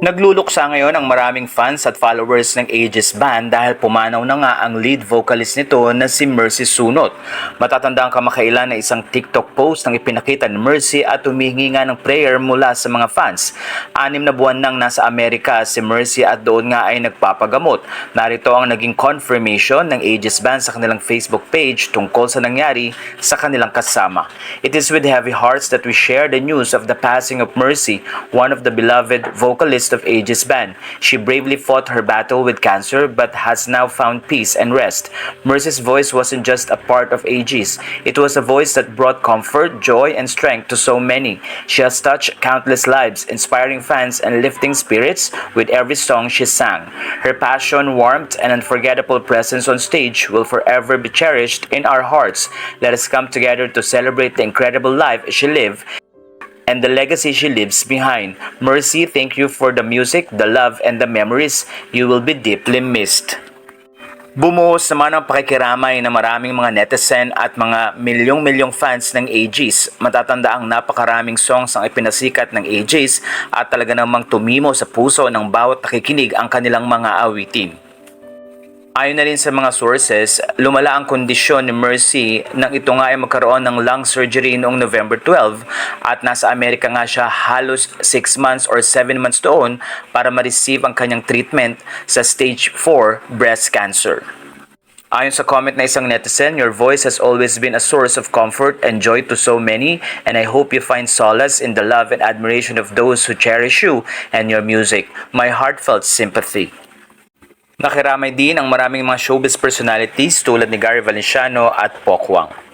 Nagluluksa ngayon ang maraming fans at followers ng Aegis Band dahil pumanaw na nga ang lead vocalist nito na si Mercy Sunot. Matatanda ang kamakailan na isang TikTok post ng ipinakita ni Mercy at humihingi nga ng prayer mula sa mga fans. Anim na buwan nang nasa Amerika si Mercy at doon nga ay nagpapagamot. Narito ang naging confirmation ng Aegis Band sa kanilang Facebook page tungkol sa nangyari sa kanilang kasama. It is with heavy hearts that we share the news of the passing of Mercy, one of the beloved vocalists of Ages Band. She bravely fought her battle with cancer but has now found peace and rest. Mercy's voice wasn't just a part of Aegis, it was a voice that brought comfort, joy, and strength to so many. She has touched countless lives, inspiring fans and lifting spirits with every song she sang. Her passion, warmth, and unforgettable presence on stage will forever be cherished in our hearts. Let us come together to celebrate the incredible life she lived and the legacy she leaves behind. Mercy, thank you for the music, the love, and the memories. You will be deeply missed. Bumuhos naman ang pakikiramay ng maraming mga netizen at mga milyong-milyong fans ng Aegis. Matatanda ang napakaraming songs ang ipinasikat ng Aegis at talaga namang tumimo sa puso ng bawat nakikinig ang kanilang mga awitin. Ayon na rin sa mga sources, lumala ang kondisyon ni Mercy nang ito nga ay magkaroon ng lung surgery noong November 12 at nasa Amerika nga siya halos 6 months or 7 months doon para ma-receive ang kanyang treatment sa stage 4 breast cancer. Ayon sa comment na isang netizen, your voice has always been a source of comfort and joy to so many and I hope you find solace in the love and admiration of those who cherish you and your music. My heartfelt sympathy. Nakiramay din ang maraming mga showbiz personalities tulad ni Gary Valenciano at Pokwang.